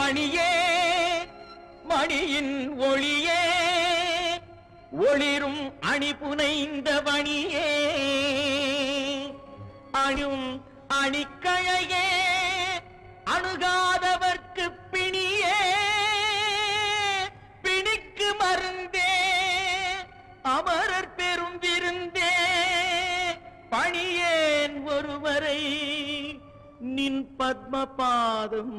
மணியே மணியின் ஒளியே ஒளிரும் அணி புனைந்த மணியே அணும் அணிக்கழையே அணுகாதவர்க்கு பிணியே. பிணிக்கு மருந்தே அமரர் பெரும் விருந்தே பணியேன் ஒருவரை நின் பத்மபாதம்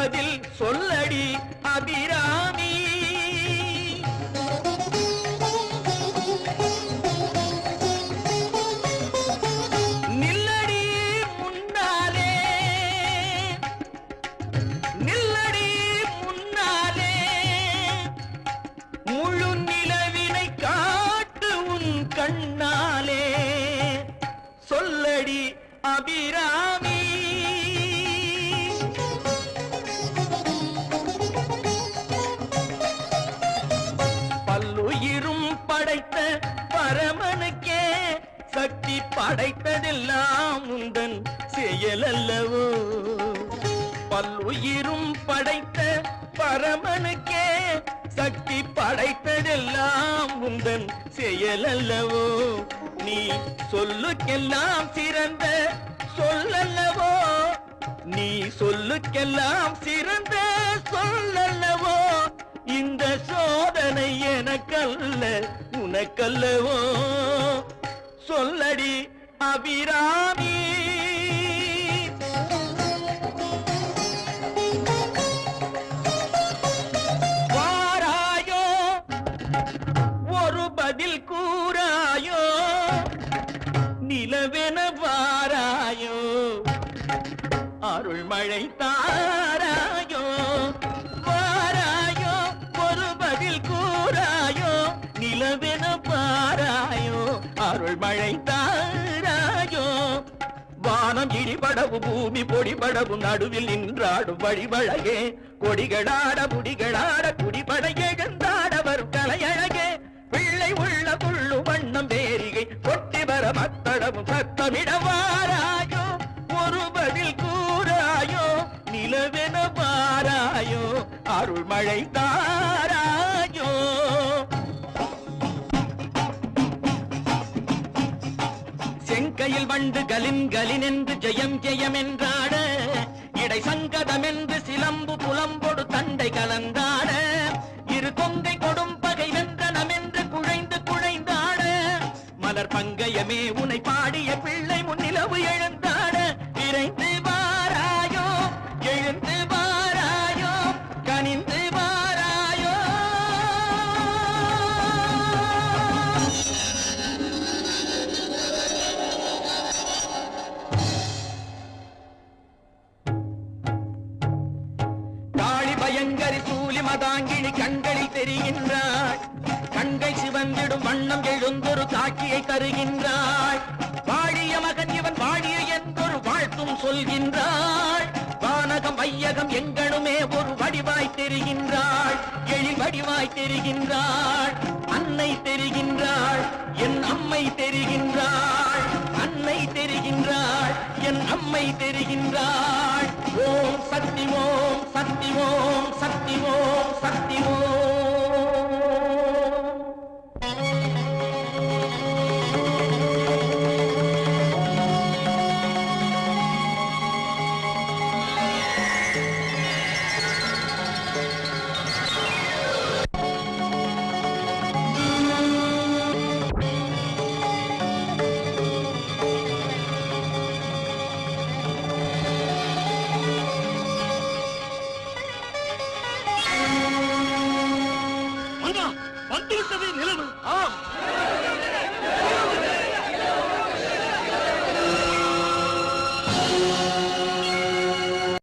பதில் சொல்லடி அபிராமி. நில்லடி முன்னாலே நில்லடி முன்னாலே முழு நிலவினை காட்டு உன் கண்ணாலே. சொல்லடி அபிராமி. படைத்ததெல்லாம் உந்தன் செயலல்லவோ? பல்லுயிரும் படைத்த பரமனுக்கே சக்தி படைத்ததெல்லாம் உந்தன் செயலல்லவோ? நீ சொல்லுக்கெல்லாம் சிறந்த சொல்லல்லவோ? நீ சொல்லுக்கெல்லாம் சிறந்த சொல்லல்லவோ? இந்த சோதனை எனக்கல்ல உனக்கல்லவோ? சொல்லடி அபிராமி. வாராயோ ஒரு பதில் கூறாயோ நிலவென வாராயோ அருள் மழை தாராயோ. வாராயோ ஒரு பதில் கூறாயோ நிலவென பாராயோ அருள் மழை தாராயோ வானம் இடிபடவு பூமி பொடிபடவு நடுவில் நின்றாடும் வழிவழகே. கொடிகளாட முடிகளாட குடிபட எழுந்தாட வரும் கலையழகே. பிள்ளை உள்ள புள்ளு வண்ணம் வேரிகை கொட்டி வர மத்தடமும் சத்தமிடவாராயோ. ஒரு பதில் கூறாயோ நிலவென பாராயோ அருள் மழை செங்கையில் வண்டு கலின் கலின் என்று ஜெயம் ஜெயம் என்றாட. இடை சங்கதம் என்று சிலம்பு புலம்பொடு தண்டை கலந்தாட. இரு கொங்கை கொடும் பகை வென்றனம் என்று குழைந்து குழைந்தாட. மலர் பங்கயமே உனை பாடிய பிள்ளை முன்னிலவு எழுந்த மதாங்கிழி கண்களில் தெரிகின்றாய். கண்கள் சிவந்திடும் வண்ணம் எழுந்தொரு காட்சியை தருகின்றாள் வாழிய மகன் இவன் வாழிய என்றொரு வாழ்த்தும் சொல்கின்றாள் வானகம் வையகம் எங்களுமே ஒரு வடிவாய் தெரிகின்றாள் எழி வடிவாய் தெரிகின்றாள் அன்னை தெரிகின்றாள் என் அம்மை தெரிகின்றாள் அன்னை தெரிகின்றாள் என் அம்மை தெரிகின்றாள் ஓம் சக்தி ஓம் சக்தி ஓம் சக்தி ஓம் விட்டது நிலைமை ஆம்.